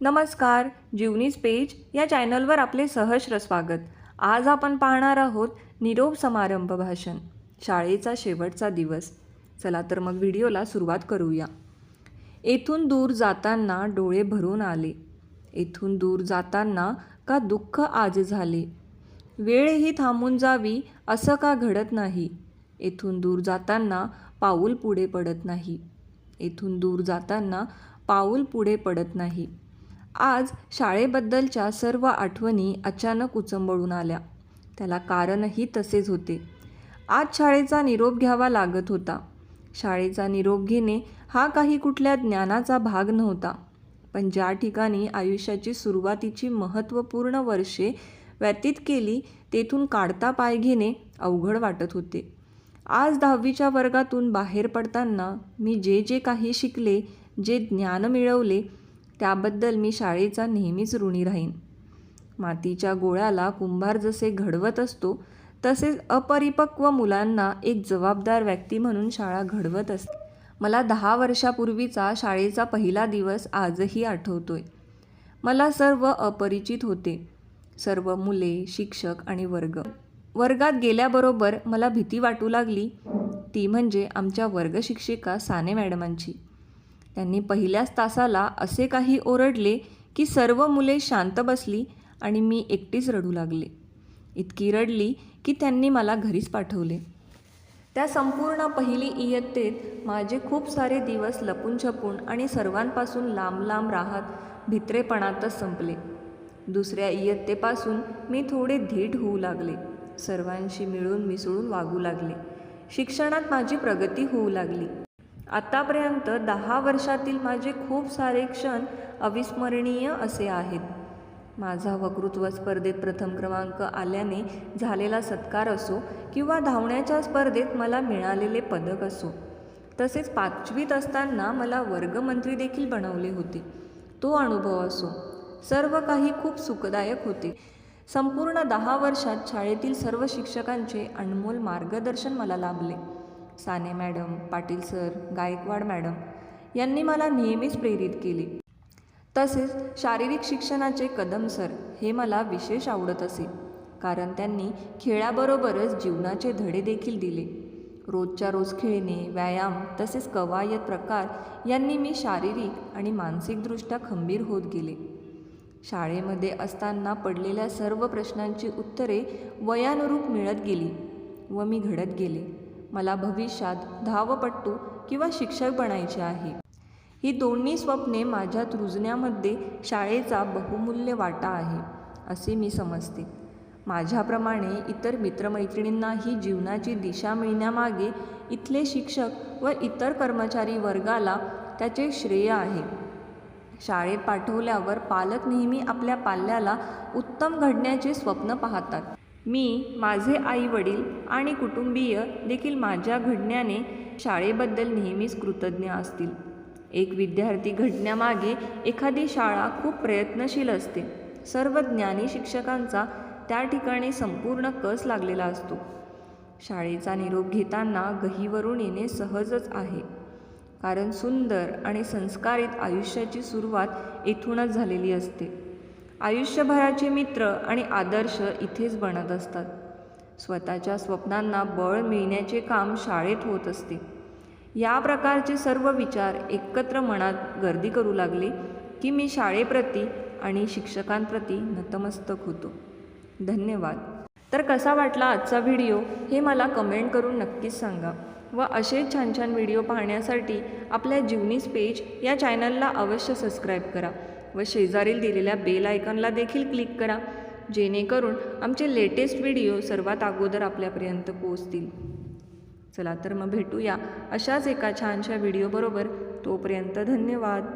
नमस्कार जीवनीज पेज या चॅनलवर आपले सहर्ष स्वागत. आज आपण पाहणार आहोत निरोप समारंभ भाषण शाळेचा शेवटचा दिवस. चला तर मग व्हिडिओला सुरुवात करूया. येथून दूर जाताना डोळे भरून आले. येथून दूर जाताना का दुःख आज झाले? वेळही थांबून जावी असं का घडत नाही? येथून दूर जाताना पाऊल पुढे पडत नाही. येथून दूर जाताना पाऊल पुढे पडत नाही. आज शाळेबद्दलच्या सर्व आठवणी अचानक उचंबळून आल्या. त्याला कारणही तसेच होते. आज शाळेचा निरोप घ्यावा लागत होता. शाळेचा निरोप घेणे हा काही कुठल्या ज्ञानाचा भाग नव्हता. पण ज्या ठिकाणी आयुष्याची सुरुवातीची महत्त्वपूर्ण वर्षे व्यतीत केली तेथून काढता पाय घेणे अवघड वाटत होते. आज दहावीच्या वर्गातून बाहेर पडताना मी जे जे काही शिकले जे ज्ञान मिळवले त्याबद्दल मी शाळेचा नेहमीच ऋणी राहीन. मातीच्या गोळ्याला कुंभार जसे घडवत असतो तसेच अपरिपक्व मुलांना एक जबाबदार व्यक्ती म्हणून शाळा घडवत असते. मला दहा वर्षापूर्वीचा शाळेचा पहिला दिवस आजही आठवतोय. मला सर्व अपरिचित होते. सर्व मुले शिक्षक आणि वर्ग. वर्गात गेल्याबरोबर मला भीती वाटू लागली. ती म्हणजे आमच्या वर्गशिक्षिका साने मॅडमांची. त्यांनी पहिल्याच तासाला असे काही ओरडले की सर्व मुले शांत बसली आणि मी एकटीच रडू लागले. इतकी रडली की त्यांनी मला घरीच पाठवले. त्या संपूर्ण पहिली इयत्तेत माझे खूप सारे दिवस लपून छपून आणि सर्वांपासून लांब लांब राहत भित्रेपणातच संपले. दुसऱ्या इयत्तेपासून मी थोडे धीट होऊ लागले. सर्वांशी मिळून मिसळून वागू लागले. शिक्षणात माझी प्रगती होऊ लागली. आत्तापर्यंत दहा वर्षातील माझे खूप सारे क्षण अविस्मरणीय असे आहेत. माझा वक्तृत्व स्पर्धेत प्रथम क्रमांक आल्याने झालेला सत्कार असो किंवा धावण्याच्या स्पर्धेत मला मिळालेले पदक असो तसेच पाचवीत असताना मला वर्गमंत्री देखील बनवले होते. तो अनुभव असो सर्व काही खूप सुखदायक होते. संपूर्ण दहा वर्षात शाळेतील सर्व शिक्षकांचे अनमोल मार्गदर्शन मला लाभले. Sane madam Patil sir Gaikwad madam यांनी मला नेहमीच प्रेरित केले. तसेच शारीरिक शिक्षणाचे कदम सर हे मला विशेष आवडत असे कारण त्यांनी खेळाबरोबरच जीवनाचे धडे देखील दिले. रोजच्या रोज खेळणे व्यायाम तसेच कवायत प्रकार यांनी मी शारीरिक आणि मानसिकदृष्ट्या खंबीर होत गेले. शाळेमध्ये असताना पडलेल्या सर्व प्रश्नांची उत्तरे वयानुरूप मिळत गेली व मी घडत गेले. मला भविष्यात धावपट्टू किंवा शिक्षक बनायचे आहे. ही दोन्ही स्वप्ने माझ्यात रुजण्यामध्ये शाळेचा बहुमूल्य वाटा आहे असे मी समजते. माझ्याप्रमाणे इतर मित्रमैत्रिणींनाही जीवनाची दिशा मिळण्यामागे इथले शिक्षक व इतर कर्मचारी वर्गाला त्याचे श्रेय आहे. शाळेत पाठवल्यावर पालक नेहमी आपल्या पाल्याला उत्तम घडण्याचे स्वप्न पाहतात. मी माझे आई वडील आणि कुटुंबीय देखील माझ्या घडण्याने शाळेबद्दल नेहमीच कृतज्ञ असतील. एक विद्यार्थी घडण्यामागे एखादी शाळा खूप प्रयत्नशील असते. सर्व ज्ञानी शिक्षकांचा त्या ठिकाणी संपूर्ण कस लागलेला असतो. शाळेचा निरोप घेताना गहीवरून येणे सहजच आहे. कारण सुंदर आणि संस्कारित आयुष्याची सुरुवात येथूनच झालेली असते. आयुष्यभराचे मित्र आणि आदर्श इथेच बनत असतात. स्वतःच्या स्वप्नांना बळ मिळण्याचे काम शाळेत होत असते. या प्रकारचे सर्व विचार एकत्र मनात गर्दी करू लागले की मी शाळेप्रती आणि शिक्षकांप्रती नतमस्तक होतो. धन्यवाद. तर कसा वाटला आजचा व्हिडिओ हे मला कमेंट करून नक्कीच सांगा व असेच छान छान व्हिडिओ पाहण्यासाठी आपल्या जीवनीस पेज या चॅनलला अवश्य सबस्क्राईब करा. व शेजारील दिलेल्या बेल आयकॉनला देखील क्लिक करा जेणेकरून आमचे लेटेस्ट व्हिडिओ सर्वात अगोदर आपल्यापर्यंत पोहोचतील. चला तर मग भेटूया अशाच एका छानशा व्हिडिओबरोबर. तोपर्यंत धन्यवाद.